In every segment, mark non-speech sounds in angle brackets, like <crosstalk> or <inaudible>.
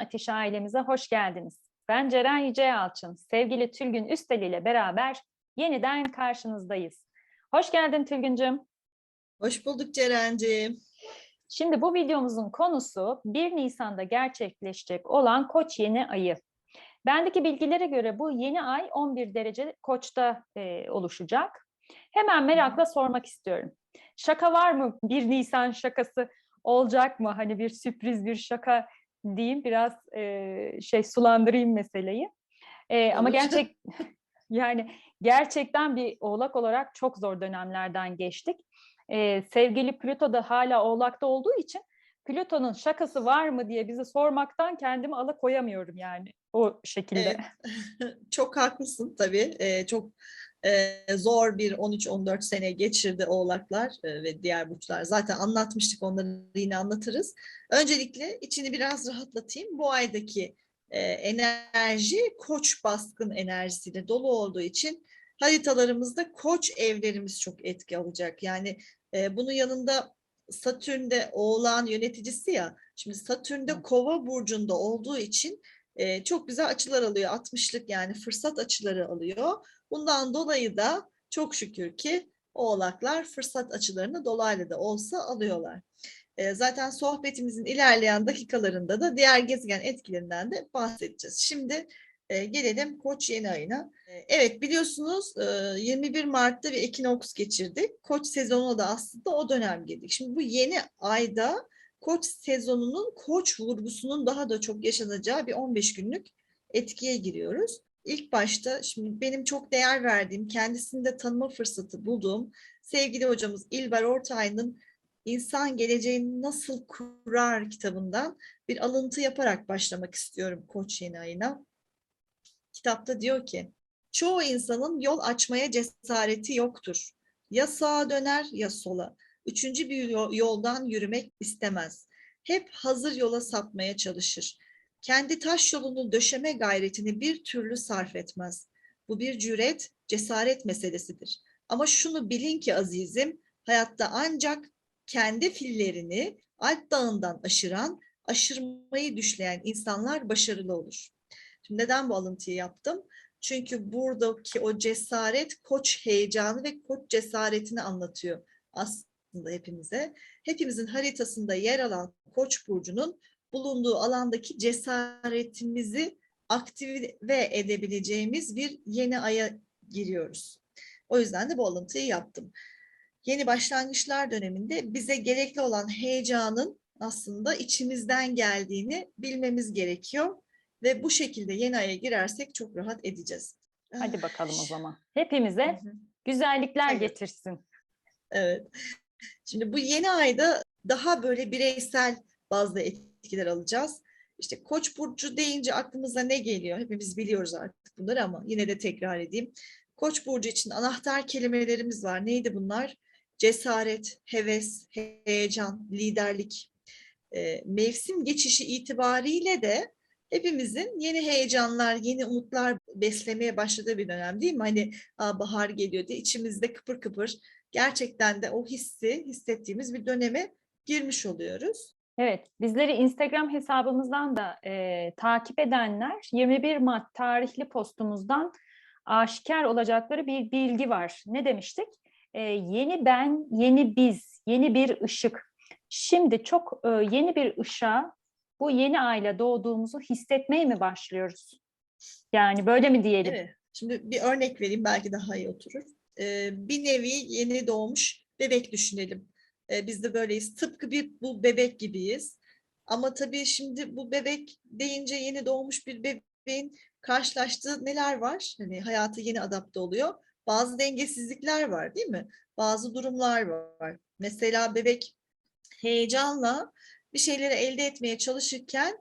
Ateşi ailemize hoş geldiniz. Ben Ceren Yüce Yalçın, sevgili Tülgün Üstel ile beraber yeniden karşınızdayız. Hoş geldin Tülgüncüm. Hoş bulduk Ceren'ciğim. Şimdi bu videomuzun konusu 1 Nisan'da gerçekleşecek olan Koç yeni ayı. Bendeki bilgilere göre bu yeni ay 11 derece Koç'ta e, oluşacak. Hemen merakla sormak istiyorum. Şaka var mı? 1 Nisan şakası olacak mı? Hani bir sürpriz bir şaka diyeyim biraz e, şey sulandırayım meseleyi. E, ama gerçek <laughs> yani gerçekten bir oğlak olarak çok zor dönemlerden geçtik. E, sevgili Plüto da hala oğlakta olduğu için Plüton'un şakası var mı diye bizi sormaktan kendimi alıkoyamıyorum yani o şekilde. Evet. <laughs> Çok haklısın tabii. Ee, çok e, zor bir 13-14 sene geçirdi oğlaklar e, ve diğer burçlar. Zaten anlatmıştık onları yine anlatırız. Öncelikle içini biraz rahatlatayım. Bu aydaki e, enerji koç baskın enerjisiyle dolu olduğu için haritalarımızda koç evlerimiz çok etki alacak. Yani e, bunun yanında Satürn de oğlan yöneticisi ya. Şimdi Satürn de kova burcunda olduğu için e, çok güzel açılar alıyor. 60'lık yani fırsat açıları alıyor. Bundan dolayı da çok şükür ki oğlaklar fırsat açılarını dolaylı da olsa alıyorlar. E, zaten sohbetimizin ilerleyen dakikalarında da diğer gezegen etkilerinden de bahsedeceğiz. Şimdi e, gelelim Koç yeni ayına. E, evet biliyorsunuz e, 21 Mart'ta bir ekinoks geçirdik. Koç sezonu da aslında o dönem girdik. Şimdi bu yeni ayda Koç sezonunun Koç vurgusunun daha da çok yaşanacağı bir 15 günlük etkiye giriyoruz. İlk başta şimdi benim çok değer verdiğim, kendisini de tanıma fırsatı bulduğum sevgili hocamız İlber Ortaylı'nın İnsan Geleceğini Nasıl Kurar kitabından bir alıntı yaparak başlamak istiyorum Koç yeni ayına. Kitapta diyor ki, çoğu insanın yol açmaya cesareti yoktur. Ya sağa döner ya sola. Üçüncü bir yo- yoldan yürümek istemez. Hep hazır yola sapmaya çalışır. Kendi taş yolunu döşeme gayretini bir türlü sarf etmez. Bu bir cüret, cesaret meselesidir. Ama şunu bilin ki azizim, hayatta ancak kendi fillerini Alp Dağı'ndan aşıran, aşırmayı düşleyen insanlar başarılı olur. Şimdi neden bu alıntıyı yaptım? Çünkü buradaki o cesaret koç heyecanı ve koç cesaretini anlatıyor aslında hepimize. Hepimizin haritasında yer alan koç burcunun bulunduğu alandaki cesaretimizi aktive edebileceğimiz bir yeni aya giriyoruz. O yüzden de bu alıntıyı yaptım. Yeni başlangıçlar döneminde bize gerekli olan heyecanın aslında içimizden geldiğini bilmemiz gerekiyor ve bu şekilde yeni aya girersek çok rahat edeceğiz. Hadi bakalım o zaman. Hepimize Hı hı. güzellikler Hayır. getirsin. Evet. Şimdi bu yeni ayda daha böyle bireysel bazda etkiler alacağız. İşte Koç burcu deyince aklımıza ne geliyor? Hepimiz biliyoruz artık bunları ama yine de tekrar edeyim. Koç burcu için anahtar kelimelerimiz var. Neydi bunlar? Cesaret, heves, heyecan, liderlik. Ee, mevsim geçişi itibariyle de hepimizin yeni heyecanlar, yeni umutlar beslemeye başladığı bir dönem değil mi? Hani bahar geliyor diye içimizde kıpır kıpır gerçekten de o hissi hissettiğimiz bir döneme girmiş oluyoruz. Evet, bizleri Instagram hesabımızdan da e, takip edenler 21 Mart tarihli postumuzdan aşikar olacakları bir bilgi var. Ne demiştik? E, yeni ben, yeni biz, yeni bir ışık. Şimdi çok e, yeni bir ışığa bu yeni ayla doğduğumuzu hissetmeye mi başlıyoruz? Yani böyle mi diyelim? Şimdi bir örnek vereyim belki daha iyi oturur. Ee, bir nevi yeni doğmuş bebek düşünelim. Ee, biz de böyleyiz. Tıpkı bir bu bebek gibiyiz. Ama tabii şimdi bu bebek deyince yeni doğmuş bir bebeğin karşılaştığı neler var? Hani hayata yeni adapte oluyor. Bazı dengesizlikler var değil mi? Bazı durumlar var. Mesela bebek heyecanla bir şeyleri elde etmeye çalışırken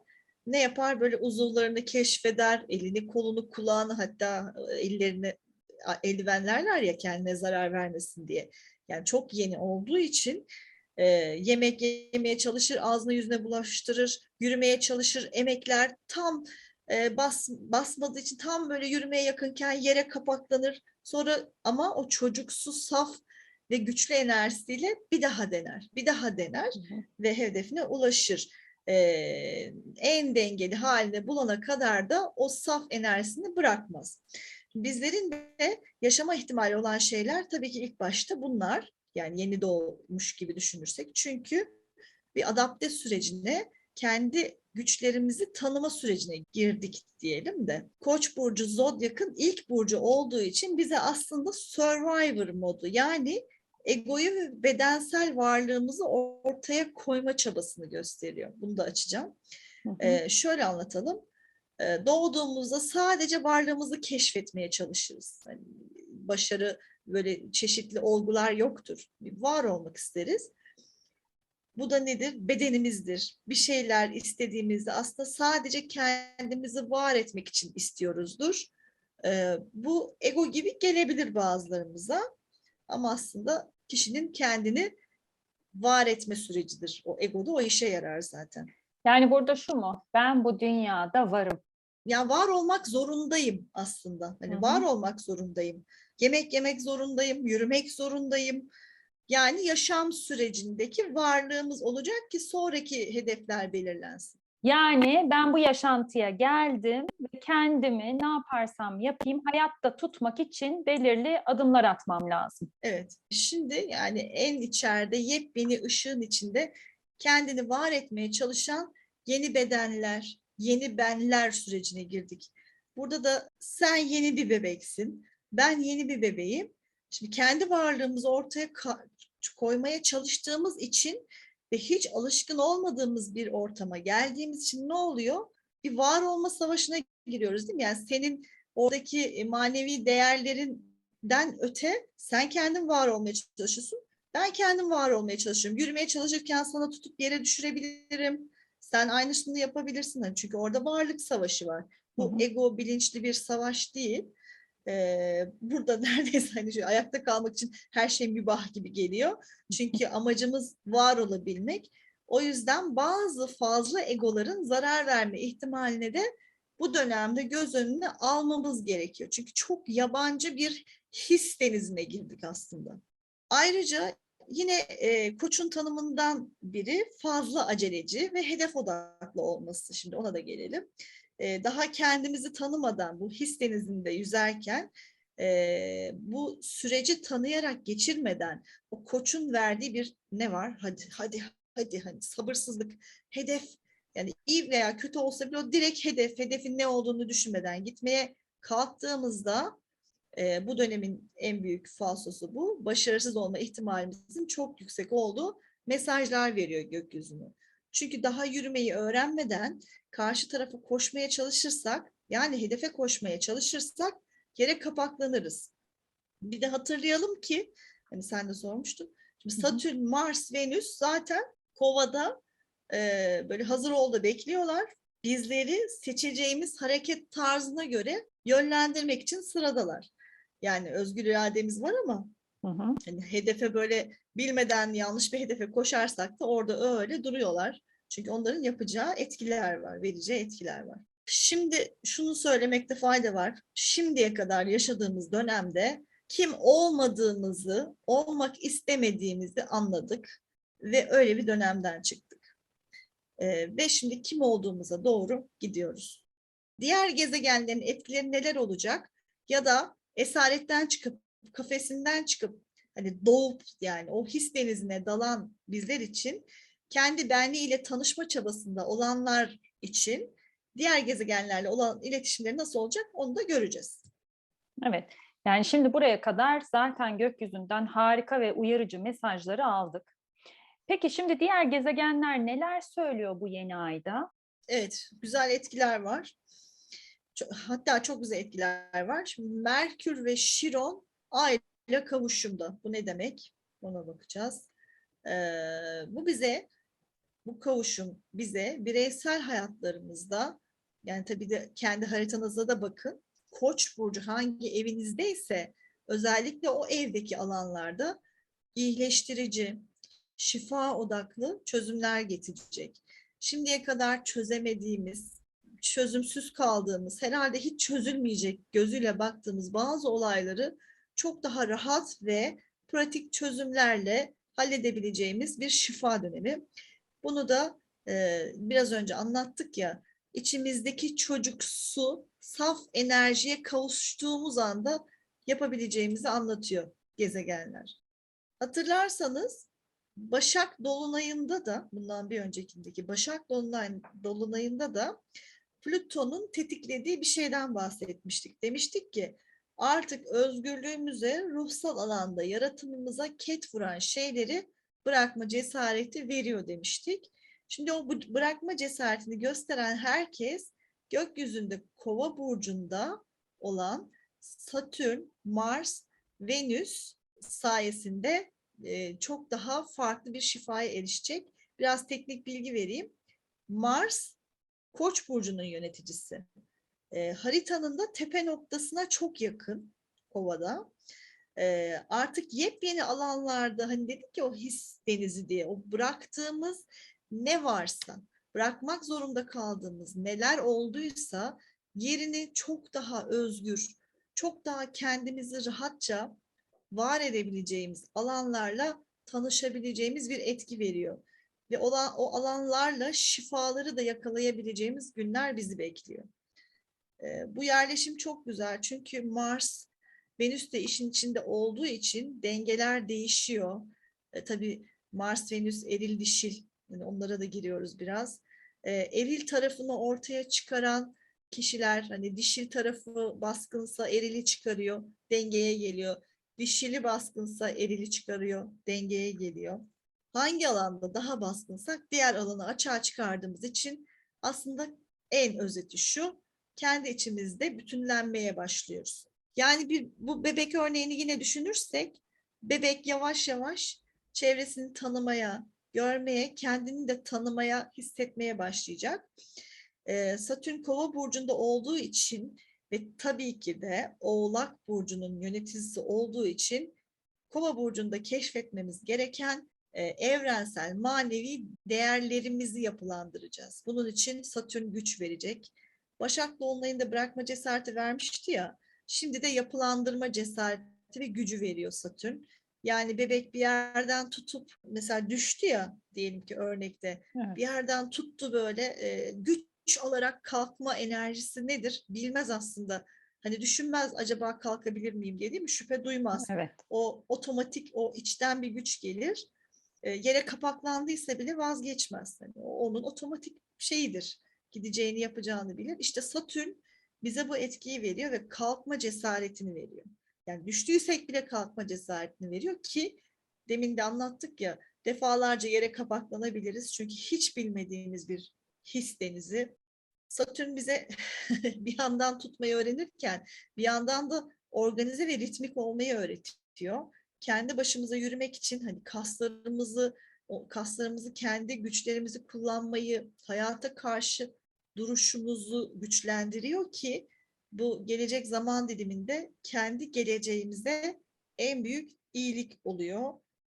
ne yapar? Böyle uzuvlarını keşfeder, elini, kolunu, kulağını hatta e, ellerini eldivenlerler ya kendine zarar vermesin diye. Yani çok yeni olduğu için e, yemek yemeye çalışır, ağzına yüzüne bulaştırır, yürümeye çalışır, emekler tam e, bas, basmadığı için tam böyle yürümeye yakınken yere kapaklanır. Sonra ama o çocuksu, saf ve güçlü enerjisiyle bir daha dener, bir daha dener Hı hı. ve hedefine ulaşır. eee, en dengeli haline bulana kadar da o saf enerjisini bırakmaz. Bizlerin de yaşama ihtimali olan şeyler tabii ki ilk başta bunlar. Yani yeni doğmuş gibi düşünürsek. Çünkü bir adapte sürecine kendi güçlerimizi tanıma sürecine girdik diyelim de. Koç burcu zodyakın ilk burcu olduğu için bize aslında survivor modu yani egoyu ve bedensel varlığımızı ortaya koyma çabasını gösteriyor. Bunu da açacağım. Hı hı. Ee, şöyle anlatalım. Doğduğumuzda sadece varlığımızı keşfetmeye çalışırız. Hani başarı böyle çeşitli olgular yoktur. Var olmak isteriz. Bu da nedir? Bedenimizdir. Bir şeyler istediğimizde aslında sadece kendimizi var etmek için istiyoruzdur. Bu ego gibi gelebilir bazılarımıza. Ama aslında kişinin kendini var etme sürecidir. O ego da o işe yarar zaten. Yani burada şu mu? Ben bu dünyada varım. Ya var olmak zorundayım aslında. Hani Hı hı. var olmak zorundayım. Yemek yemek zorundayım, yürümek zorundayım. Yani yaşam sürecindeki varlığımız olacak ki sonraki hedefler belirlensin. Yani ben bu yaşantıya geldim ve kendimi ne yaparsam yapayım hayatta tutmak için belirli adımlar atmam lazım. Evet. Şimdi yani en içeride yepyeni ışığın içinde kendini var etmeye çalışan yeni bedenler, yeni benler sürecine girdik. Burada da sen yeni bir bebeksin, ben yeni bir bebeğim. Şimdi kendi varlığımızı ortaya koymaya çalıştığımız için ve hiç alışkın olmadığımız bir ortama geldiğimiz için ne oluyor? Bir var olma savaşına giriyoruz değil mi? Yani senin oradaki e, manevi değerlerinden öte sen kendin var olmaya çalışıyorsun. Ben kendim var olmaya çalışıyorum. Yürümeye çalışırken sana tutup yere düşürebilirim. Sen aynısını yapabilirsin. Hani Çünkü orada varlık savaşı var. Bu ego bilinçli bir savaş değil. Ee, burada <laughs> neredeyse hani şu ayakta kalmak için her şey mübah gibi geliyor. Çünkü <laughs> amacımız var olabilmek. O yüzden bazı fazla egoların zarar verme ihtimaline de bu dönemde göz önüne almamız gerekiyor. Çünkü çok yabancı bir his denizine girdik aslında. Ayrıca yine e, koçun tanımından biri fazla aceleci ve hedef odaklı olması. Şimdi ona da gelelim. E, daha kendimizi tanımadan bu his denizinde yüzerken e, bu süreci tanıyarak geçirmeden o koçun verdiği bir ne var? Hadi hadi hadi hani sabırsızlık, hedef yani iyi veya kötü olsa bile o direkt hedef, hedefin ne olduğunu düşünmeden gitmeye kalktığımızda e, bu dönemin en büyük falsosu bu. Başarısız olma ihtimalimizin çok yüksek olduğu mesajlar veriyor gökyüzünü. Çünkü daha yürümeyi öğrenmeden karşı tarafa koşmaya çalışırsak, yani hedefe koşmaya çalışırsak yere kapaklanırız. Bir de hatırlayalım ki, hani sen de sormuştun. Şimdi. Satürn, Mars, Venüs zaten Kova'da e, böyle hazır oldu bekliyorlar. Bizleri seçeceğimiz hareket tarzına göre yönlendirmek için sıradalar. Yani özgür irademiz var ama Hı hı. hani hedefe böyle bilmeden yanlış bir hedefe koşarsak da orada öyle duruyorlar. Çünkü onların yapacağı etkiler var, vereceği etkiler var. Şimdi şunu söylemekte fayda var. Şimdiye kadar yaşadığımız dönemde kim olmadığımızı, olmak istemediğimizi anladık ve öyle bir dönemden çıktık. Ee, ve şimdi kim olduğumuza doğru gidiyoruz. Diğer gezegenlerin etkileri neler olacak? Ya da esaretten çıkıp, kafesinden çıkıp hani doğup yani o his denizine dalan bizler için kendi benliğiyle tanışma çabasında olanlar için diğer gezegenlerle olan iletişimleri nasıl olacak onu da göreceğiz. Evet. Yani şimdi buraya kadar zaten gökyüzünden harika ve uyarıcı mesajları aldık. Peki şimdi diğer gezegenler neler söylüyor bu yeni ayda? Evet, güzel etkiler var. Hatta çok güzel etkiler var. Şimdi Merkür ve Şiron Ay ile kavuşumda. Bu ne demek? Ona bakacağız. Ee, bu bize, bu kavuşum bize bireysel hayatlarımızda, yani tabii de kendi haritanıza da bakın. Koç burcu hangi evinizdeyse özellikle o evdeki alanlarda iyileştirici, şifa odaklı çözümler getirecek. Şimdiye kadar çözemediğimiz, çözümsüz kaldığımız, herhalde hiç çözülmeyecek gözüyle baktığımız bazı olayları çok daha rahat ve pratik çözümlerle halledebileceğimiz bir şifa dönemi. Bunu da e, biraz önce anlattık ya içimizdeki çocuksu saf enerjiye kavuştuğumuz anda yapabileceğimizi anlatıyor gezegenler. Hatırlarsanız Başak Dolunay'ında da bundan bir öncekindeki Başak Dolunay, Dolunay'ında da Plüton'un tetiklediği bir şeyden bahsetmiştik. Demiştik ki artık özgürlüğümüze ruhsal alanda yaratımımıza ket vuran şeyleri bırakma cesareti veriyor demiştik. Şimdi o bırakma cesaretini gösteren herkes gökyüzünde Kova burcunda olan Satürn, Mars, Venüs sayesinde e, çok daha farklı bir şifaya erişecek. Biraz teknik bilgi vereyim. Mars Koç burcunun yöneticisi. E, haritanın da tepe noktasına çok yakın Kova'da. E, artık yepyeni alanlarda hani dedik ya o his denizi diye o bıraktığımız ne varsa bırakmak zorunda kaldığımız neler olduysa yerini çok daha özgür, çok daha kendimizi rahatça var edebileceğimiz alanlarla tanışabileceğimiz bir etki veriyor. Ve olan, o alanlarla şifaları da yakalayabileceğimiz günler bizi bekliyor. Ee, bu yerleşim çok güzel çünkü Mars, Venüs de işin içinde olduğu için dengeler değişiyor. E, tabii Mars, Venüs eril dişil, yani onlara da giriyoruz biraz. E, eril tarafını ortaya çıkaran kişiler, hani dişil tarafı baskınsa erili çıkarıyor, dengeye geliyor. Dişili baskınsa erili çıkarıyor, dengeye geliyor. Hangi alanda daha baskınsak diğer alanı açığa çıkardığımız için aslında en özeti şu, kendi içimizde bütünlenmeye başlıyoruz. Yani bir bu bebek örneğini yine düşünürsek, bebek yavaş yavaş çevresini tanımaya, görmeye, kendini de tanımaya, hissetmeye başlayacak. Ee, Satürn Kova burcunda olduğu için ve tabii ki de Oğlak burcunun yöneticisi olduğu için Kova burcunda keşfetmemiz gereken e, evrensel manevi değerlerimizi yapılandıracağız. Bunun için Satürn güç verecek. Başak Dolunay'ında bırakma cesareti vermişti ya. Şimdi de yapılandırma cesareti ve gücü veriyor Satürn. Yani bebek bir yerden tutup mesela düştü ya diyelim ki örnekte Evet. bir yerden tuttu böyle e, güç alarak kalkma enerjisi nedir bilmez aslında. Hani düşünmez acaba kalkabilir miyim diye değil mi? Şüphe duymaz. Evet. O otomatik o içten bir güç gelir. E, yere kapaklandıysa bile vazgeçmez. O onun otomatik şeyidir. Gideceğini yapacağını bilir. İşte Satürn bize bu etkiyi veriyor ve kalkma cesaretini veriyor. Yani düştüysek bile kalkma cesaretini veriyor ki demin de anlattık ya defalarca yere kapaklanabiliriz. Çünkü hiç bilmediğimiz bir his denizi. Satürn bize <laughs> bir yandan tutmayı öğrenirken bir yandan da organize ve ritmik olmayı öğretiyor. Kendi başımıza yürümek için hani kaslarımızı o kaslarımızı kendi güçlerimizi kullanmayı hayata karşı duruşumuzu güçlendiriyor ki bu gelecek zaman diliminde kendi geleceğimize en büyük iyilik oluyor.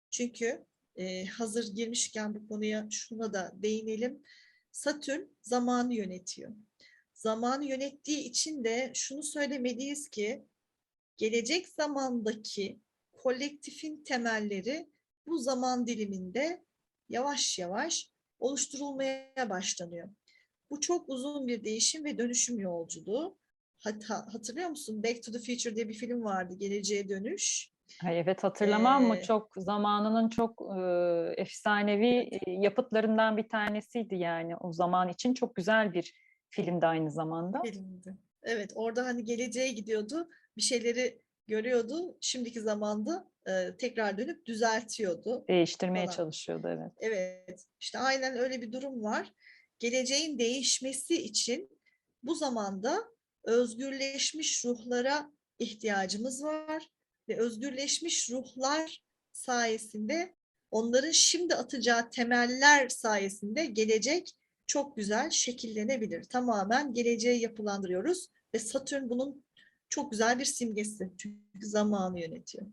Çünkü e, hazır girmişken bu konuya şuna da değinelim. Satürn zamanı yönetiyor. Zamanı yönettiği için de şunu söylemeliyiz ki gelecek zamandaki kolektifin temelleri bu zaman diliminde yavaş yavaş oluşturulmaya başlanıyor. Bu çok uzun bir değişim ve dönüşüm yolculuğu. Hatta hatırlıyor musun? Back to the Future diye bir film vardı. Geleceğe dönüş. Ay evet hatırlamam mı? Ee, Çok zamanının çok e, efsanevi e, yapıtlarından bir tanesiydi yani o zaman için çok güzel bir filmdi aynı zamanda. Filmdi. Evet, orada hani geleceğe gidiyordu. Bir şeyleri görüyordu. Şimdiki zamanda e, tekrar dönüp düzeltiyordu. Değiştirmeye falan. çalışıyordu evet. Evet, işte aynen öyle bir durum var. Geleceğin değişmesi için bu zamanda özgürleşmiş ruhlara ihtiyacımız var ve özgürleşmiş ruhlar sayesinde onların şimdi atacağı temeller sayesinde gelecek çok güzel şekillenebilir. Tamamen geleceği yapılandırıyoruz ve Satürn bunun çok güzel bir simgesi. Çünkü zamanı yönetiyor.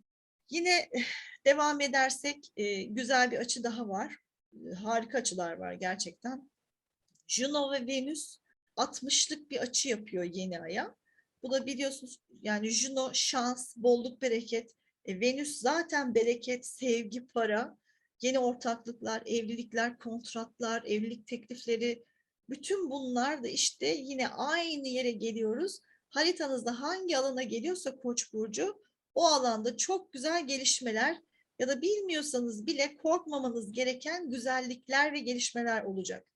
Yine eh, devam edersek e, güzel bir açı daha var. E, Harika açılar var gerçekten. Juno ve Venüs 60'lık bir açı yapıyor yeni aya. Bu da biliyorsunuz yani Juno şans, bolluk, bereket. E, Venüs zaten bereket, sevgi, para. yeni ortaklıklar, evlilikler, kontratlar, evlilik teklifleri, bütün bunlar da işte yine aynı yere geliyoruz. Haritanızda hangi alana geliyorsa Koç burcu o alanda çok güzel gelişmeler ya da bilmiyorsanız bile korkmamanız gereken güzellikler ve gelişmeler olacak.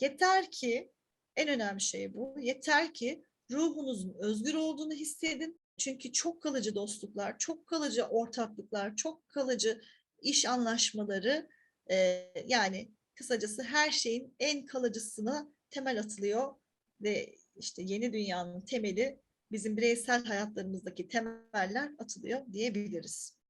Yeter ki en önemli şey bu. Yeter ki ruhunuzun özgür olduğunu hissedin. Çünkü çok kalıcı dostluklar, çok kalıcı ortaklıklar, çok kalıcı iş anlaşmaları e, yani kısacası her şeyin en kalıcısına temel atılıyor ve işte yeni dünyanın temeli bizim bireysel hayatlarımızdaki temeller atılıyor diyebiliriz.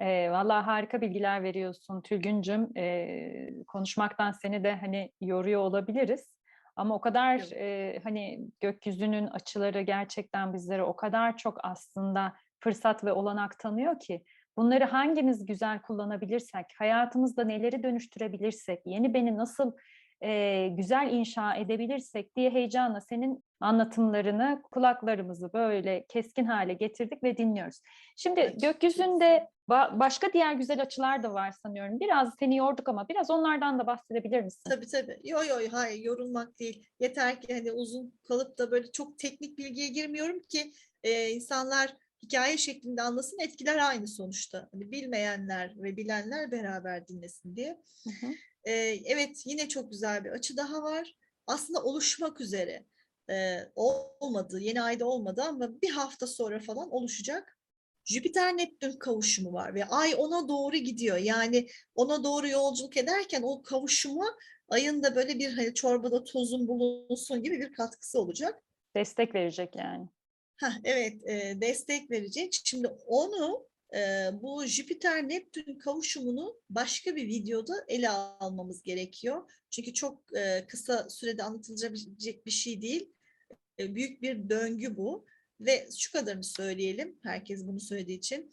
E, vallahi harika bilgiler veriyorsun Tülgüncüm. E, konuşmaktan seni de hani yoruyor olabiliriz. Ama o kadar e, hani gökyüzünün açıları gerçekten bizlere o kadar çok aslında fırsat ve olanak tanıyor ki bunları hangimiz güzel kullanabilirsek, hayatımızda neleri dönüştürebilirsek, yeni beni nasıl e, güzel inşa edebilirsek diye heyecanla senin anlatımlarını kulaklarımızı böyle keskin hale getirdik ve dinliyoruz. Şimdi Evet, gökyüzünde ba- başka diğer güzel açılar da var sanıyorum. Biraz seni yorduk ama biraz onlardan da bahsedebilir misin? Tabii tabii. Yo yo hayır yorulmak değil. Yeter ki hani uzun kalıp da böyle çok teknik bilgiye girmiyorum ki e, insanlar hikaye şeklinde anlasın. Etkiler aynı sonuçta. Hani bilmeyenler ve bilenler beraber dinlesin diye. Hı hı. E, evet yine çok güzel bir açı daha var. Aslında oluşmak üzere. E, olmadı, yeni ayda olmadı ama bir hafta sonra falan oluşacak. Jüpiter Neptün kavuşumu var ve ay ona doğru gidiyor. Yani ona doğru yolculuk ederken o kavuşuma ayın da böyle bir hani çorbada tozun bulunsun gibi bir katkısı olacak. Destek verecek yani. Heh, evet e, destek verecek. Şimdi onu bu Jüpiter Neptün kavuşumunu başka bir videoda ele almamız gerekiyor. Çünkü çok kısa sürede anlatılabilecek bir şey değil. Büyük bir döngü bu. Ve şu kadarını söyleyelim, herkes bunu söylediği için.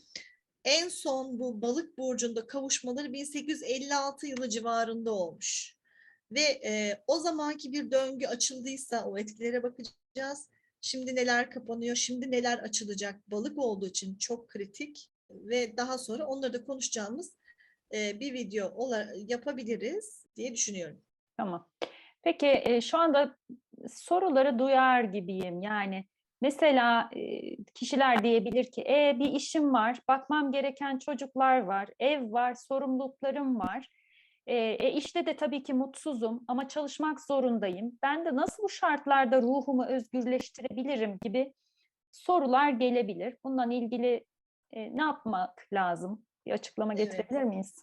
En son bu balık burcunda kavuşmaları 1856 yılı civarında olmuş. Ve e, o zamanki bir döngü açıldıysa o etkilere bakacağız. Şimdi neler kapanıyor, şimdi neler açılacak balık olduğu için çok kritik ve daha sonra onları da konuşacağımız e, bir video yapabiliriz diye düşünüyorum. Tamam. Peki e, şu anda soruları duyar gibiyim. Yani mesela e, kişiler diyebilir ki e, bir işim var, bakmam gereken çocuklar var, ev var, sorumluluklarım var. E, e, işte de tabii ki mutsuzum ama çalışmak zorundayım. Ben de nasıl bu şartlarda ruhumu özgürleştirebilirim gibi sorular gelebilir. Bundan ilgili e, ne yapmak lazım? Bir açıklama Evet. getirebilir miyiz?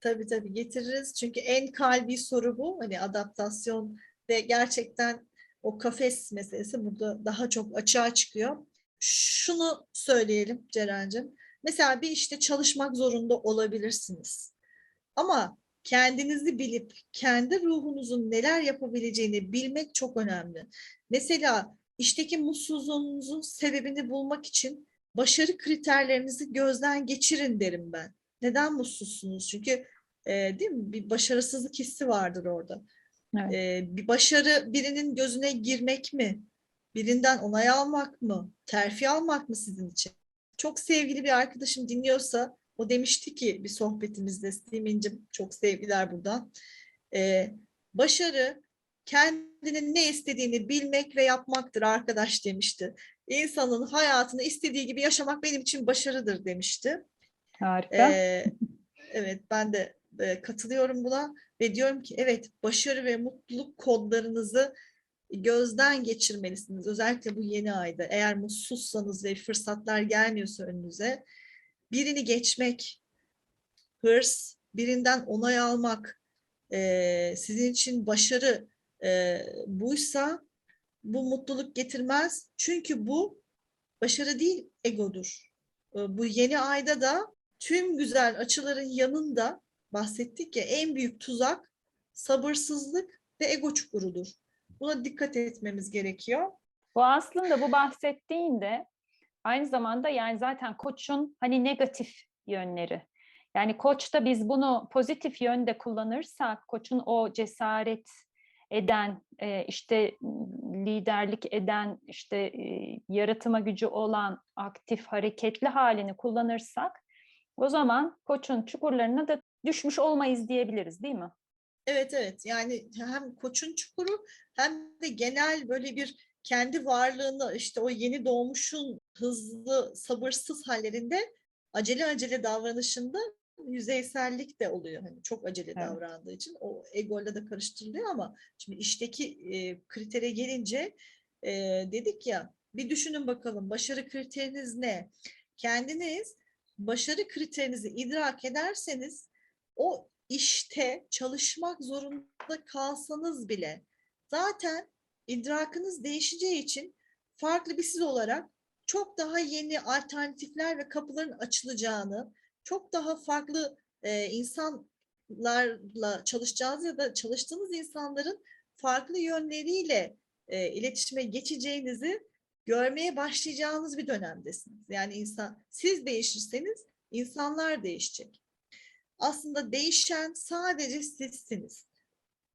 Tabii tabii getiririz. Çünkü en kalbi soru bu. Hani adaptasyon ve gerçekten o kafes meselesi burada daha çok açığa çıkıyor. Şunu söyleyelim Ceren'cim. Mesela bir işte çalışmak zorunda olabilirsiniz. Ama kendinizi bilip kendi ruhunuzun neler yapabileceğini bilmek çok önemli. Mesela işteki mutsuzluğunuzun sebebini bulmak için başarı kriterlerinizi gözden geçirin derim ben. Neden mutsuzsunuz? Çünkü e, değil mi? Bir başarısızlık hissi vardır orada. Evet. E, bir başarı birinin gözüne girmek mi? Birinden onay almak mı? Terfi almak mı sizin için? Çok sevgili bir arkadaşım dinliyorsa o demişti ki bir sohbetimizde Simin'cim çok sevgiler buradan. E, başarı kendinin ne istediğini bilmek ve yapmaktır arkadaş demişti. İnsanın hayatını istediği gibi yaşamak benim için başarıdır demişti. Harika. Ee, evet ben de e, katılıyorum buna ve diyorum ki evet başarı ve mutluluk kodlarınızı gözden geçirmelisiniz. Özellikle bu yeni ayda eğer mutsuzsanız ve fırsatlar gelmiyorsa önünüze birini geçmek, hırs, birinden onay almak, e, sizin için başarı e, buysa bu mutluluk getirmez. Çünkü bu başarı değil egodur. E, bu yeni ayda da tüm güzel açıların yanında bahsettik ya en büyük tuzak sabırsızlık ve ego çukurudur. Buna dikkat etmemiz gerekiyor. Bu aslında bu bahsettiğinde aynı zamanda yani zaten koçun hani negatif yönleri. Yani koçta biz bunu pozitif yönde kullanırsak koçun o cesaret eden e, işte m, liderlik eden işte e, yaratıma gücü olan aktif hareketli halini kullanırsak o zaman koçun çukurlarına da düşmüş olmayız diyebiliriz değil mi? Evet evet yani hem koçun çukuru hem de genel böyle bir kendi varlığını işte o yeni doğmuşun hızlı sabırsız hallerinde acele acele davranışında yüzeysellik de oluyor. Hani çok acele Evet. davrandığı için o egoyla da karıştırılıyor ama şimdi işteki e, kritere gelince e, dedik ya bir düşünün bakalım başarı kriteriniz ne? Kendiniz başarı kriterinizi idrak ederseniz o işte çalışmak zorunda kalsanız bile zaten idrakınız değişeceği için farklı bir siz olarak çok daha yeni alternatifler ve kapıların açılacağını, çok daha farklı e, insanlarla çalışacağınız ya da çalıştığınız insanların farklı yönleriyle e, iletişime geçeceğinizi görmeye başlayacağınız bir dönemdesiniz. Yani insan siz değişirseniz insanlar değişecek. Aslında değişen sadece sizsiniz.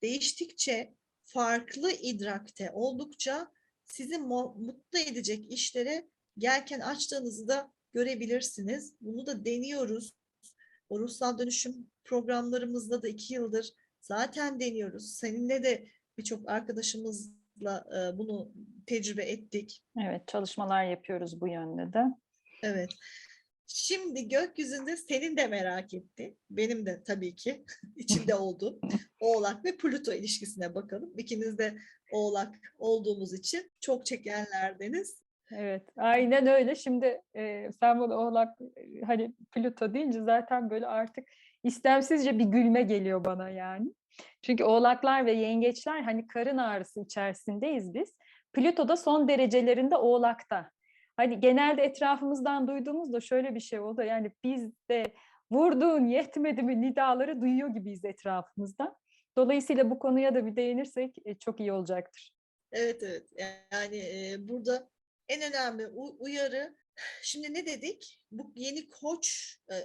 Değiştikçe farklı idrakte oldukça sizi mu- mutlu edecek işlere gelken açtığınızı da görebilirsiniz. Bunu da deniyoruz. O ruhsal dönüşüm programlarımızda da iki yıldır zaten deniyoruz. Seninle de birçok arkadaşımızla e, bunu tecrübe ettik. Evet, çalışmalar yapıyoruz bu yönde de. Evet. Şimdi gökyüzünde senin de merak etti. Benim de tabii ki <laughs> içimde oldu. Oğlak ve Plüto ilişkisine bakalım. İkiniz de Oğlak olduğumuz için çok çekenlerdeniz. Evet, aynen öyle. Şimdi e, sen bunu oğlak hani Plüto deyince zaten böyle artık istemsizce bir gülme geliyor bana yani. Çünkü oğlaklar ve yengeçler hani karın ağrısı içerisindeyiz biz. Plüto da son derecelerinde oğlakta. Hani genelde etrafımızdan duyduğumuzda şöyle bir şey oldu. Yani biz de vurduğun yetmedi mi nidaları duyuyor gibiyiz etrafımızda. Dolayısıyla bu konuya da bir değinirsek e, çok iyi olacaktır. Evet evet. Yani e, burada en önemli uyarı şimdi ne dedik? Bu yeni koç e,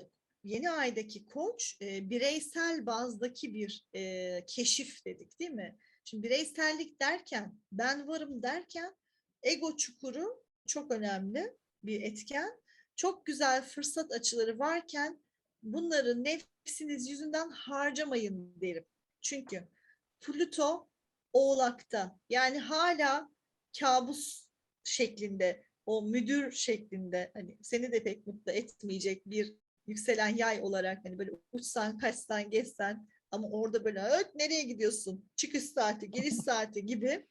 yeni aydaki koç e, bireysel bazdaki bir e, keşif dedik değil mi? Şimdi bireysellik derken ben varım derken ego çukuru çok önemli bir etken. Çok güzel fırsat açıları varken bunları nefsiniz yüzünden harcamayın derim. Çünkü Plüto Oğlak'ta yani hala kabus şeklinde o müdür şeklinde hani seni de pek mutlu etmeyecek bir yükselen yay olarak hani böyle uçsan kaçsan gezsen ama orada böyle öt nereye gidiyorsun çıkış saati giriş <laughs> saati gibi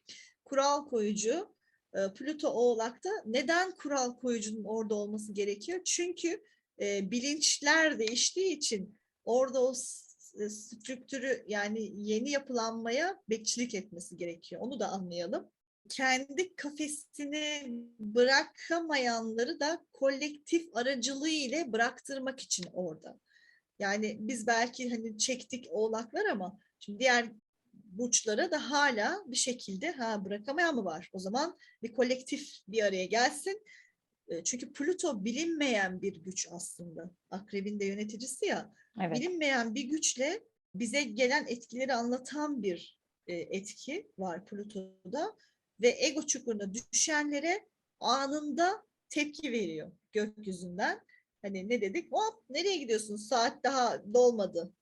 kural koyucu e, Plüto Oğlak'ta neden kural koyucunun orada olması gerekiyor? Çünkü e, bilinçler değiştiği için orada o e, strüktürü yani yeni yapılanmaya bekçilik etmesi gerekiyor. Onu da anlayalım. Kendi kafesini bırakamayanları da kolektif aracılığı ile bıraktırmak için orada. Yani biz belki hani çektik oğlaklar ama şimdi diğer burçlara da hala bir şekilde ha bırakamayan mı var? O zaman bir kolektif bir araya gelsin. E, Çünkü Plüto bilinmeyen bir güç aslında. Akrebin de yöneticisi ya. Evet. Bilinmeyen bir güçle bize gelen etkileri anlatan bir e, etki var Plüto'da ve ego çukuruna düşenlere anında tepki veriyor gökyüzünden. Hani ne dedik? Hop nereye gidiyorsun? Saat daha dolmadı.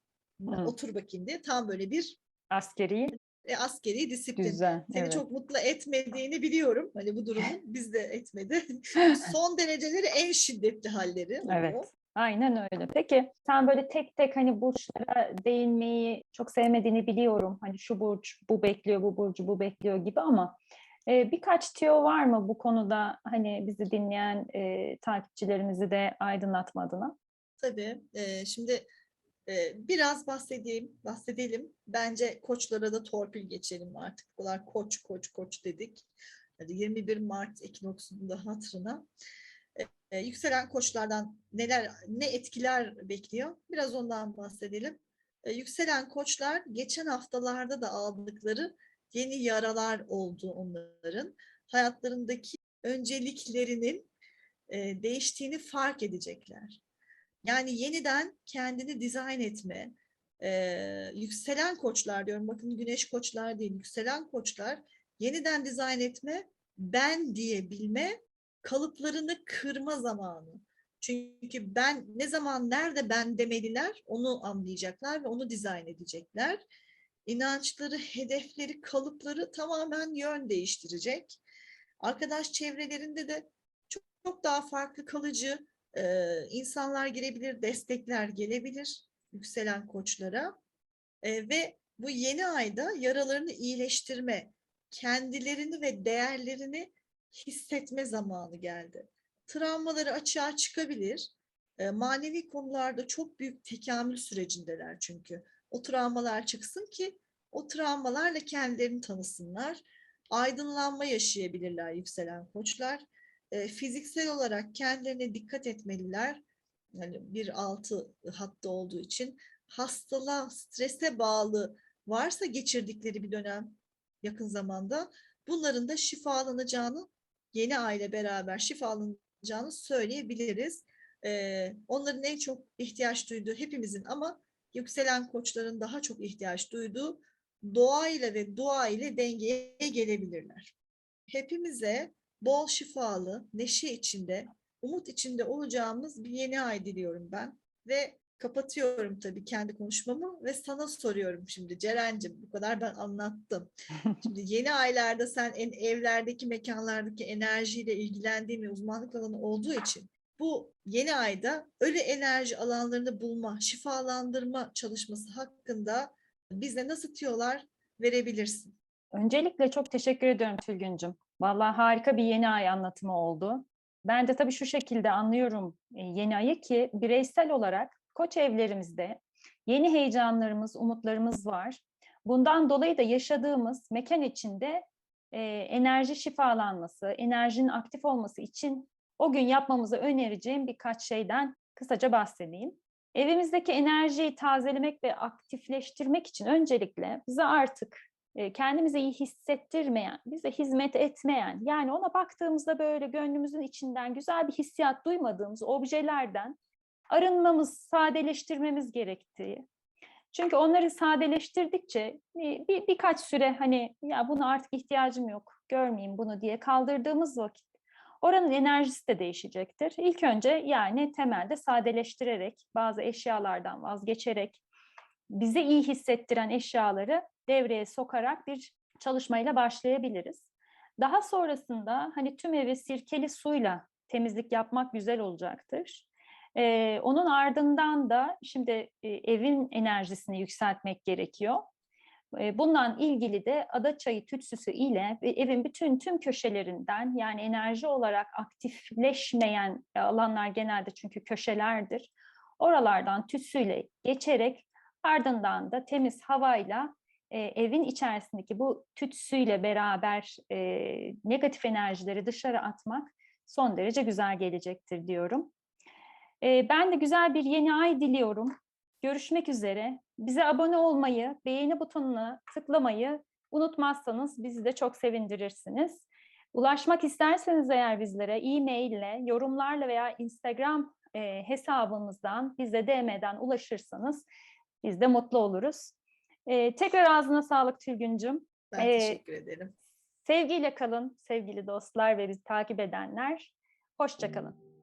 Hı. Otur bakayım diye. Tam böyle bir Askeri e, askeri disiplin. düzen. Seni Evet. çok mutlu etmediğini biliyorum. Hani bu durumun <laughs> biz de etmedi. <laughs> Son dereceleri en şiddetli halleri. oluyor. Evet. Aynen öyle. Peki sen böyle tek tek hani burçlara değinmeyi çok sevmediğini biliyorum. Hani şu burç bu bekliyor, bu burcu bu bekliyor gibi ama e, birkaç tüyo var mı bu konuda hani bizi dinleyen e, takipçilerimizi de aydınlatma adına? Tabii. Ee, şimdi e, biraz bahsedeyim, bahsedelim. Bence koçlara da torpil geçelim artık. Bu kadar koç, koç, koç dedik. Hadi 21 Mart ekinoksunda da hatırına. Ee, yükselen koçlardan neler, ne etkiler bekliyor? Biraz ondan bahsedelim. Ee, yükselen koçlar geçen haftalarda da aldıkları yeni yaralar oldu onların. Hayatlarındaki önceliklerinin e, değiştiğini fark edecekler. Yani yeniden kendini dizayn etme, e, yükselen koçlar diyorum, bakın güneş koçlar değil, yükselen koçlar yeniden dizayn etme, ben diyebilme, kalıplarını kırma zamanı. Çünkü ben ne zaman nerede ben demeliler onu anlayacaklar ve onu dizayn edecekler. İnançları, hedefleri, kalıpları tamamen yön değiştirecek. Arkadaş çevrelerinde de çok, çok daha farklı kalıcı e, insanlar girebilir, destekler gelebilir yükselen koçlara. E, ve bu yeni ayda yaralarını iyileştirme, kendilerini ve değerlerini hissetme zamanı geldi. Travmaları açığa çıkabilir. E, manevi konularda çok büyük tekamül sürecindeler çünkü. O travmalar çıksın ki o travmalarla kendilerini tanısınlar. Aydınlanma yaşayabilirler yükselen koçlar. E, fiziksel olarak kendilerine dikkat etmeliler. Yani bir altı hatta olduğu için hastalığa, strese bağlı varsa geçirdikleri bir dönem yakın zamanda bunların da şifalanacağını yeni aile beraber şifalanacağını söyleyebiliriz. Ee, onların en çok ihtiyaç duyduğu hepimizin ama yükselen koçların daha çok ihtiyaç duyduğu doğa ile ve dua ile dengeye gelebilirler. Hepimize bol şifalı, neşe içinde, umut içinde olacağımız bir yeni ay diliyorum ben. Ve kapatıyorum tabii kendi konuşmamı ve sana soruyorum şimdi Ceren'cim bu kadar ben anlattım. <laughs> Şimdi yeni aylarda sen en, evlerdeki mekanlardaki enerjiyle ilgilendiğin ve uzmanlık alanı olduğu için bu yeni ayda ölü enerji alanlarını bulma, şifalandırma çalışması hakkında bize nasıl tiyolar verebilirsin? Öncelikle çok teşekkür ediyorum Tülgüncüm. Vallahi harika bir yeni ay anlatımı oldu. Ben de tabii şu şekilde anlıyorum e, yeni ayı ki bireysel olarak koç evlerimizde yeni heyecanlarımız, umutlarımız var. Bundan dolayı da yaşadığımız mekan içinde e, enerji şifalanması, enerjinin aktif olması için o gün yapmamızı önereceğim birkaç şeyden kısaca bahsedeyim. Evimizdeki enerjiyi tazelemek ve aktifleştirmek için öncelikle bize artık e, kendimizi iyi hissettirmeyen, bize hizmet etmeyen, yani ona baktığımızda böyle gönlümüzün içinden güzel bir hissiyat duymadığımız objelerden arınmamız, sadeleştirmemiz gerektiği. Çünkü onları sadeleştirdikçe bir, bir, birkaç süre hani ya buna artık ihtiyacım yok, görmeyeyim bunu diye kaldırdığımız vakit oranın enerjisi de değişecektir. İlk önce yani temelde sadeleştirerek, bazı eşyalardan vazgeçerek, bize iyi hissettiren eşyaları devreye sokarak bir çalışmayla başlayabiliriz. Daha sonrasında hani tüm evi sirkeli suyla temizlik yapmak güzel olacaktır. Ee, onun ardından da şimdi e, evin enerjisini yükseltmek gerekiyor. Bundan ilgili de ada çayı tütsüsü ile evin bütün tüm köşelerinden yani enerji olarak aktifleşmeyen alanlar genelde çünkü köşelerdir. Oralardan tütsüyle geçerek ardından da temiz havayla e, evin içerisindeki bu tütsüyle beraber negatif enerjileri dışarı atmak son derece güzel gelecektir diyorum. Ben de güzel bir yeni ay diliyorum. Görüşmek üzere. Bize abone olmayı, beğeni butonuna tıklamayı unutmazsanız bizi de çok sevindirirsiniz. Ulaşmak isterseniz eğer bizlere e-maille, yorumlarla veya Instagram e, hesabımızdan bize DM'den ulaşırsanız biz de mutlu oluruz. E, tekrar ağzına sağlık Tülgüncüm. Ben Ee, teşekkür ederim. Sevgiyle kalın sevgili dostlar ve bizi takip edenler. Hoşça kalın.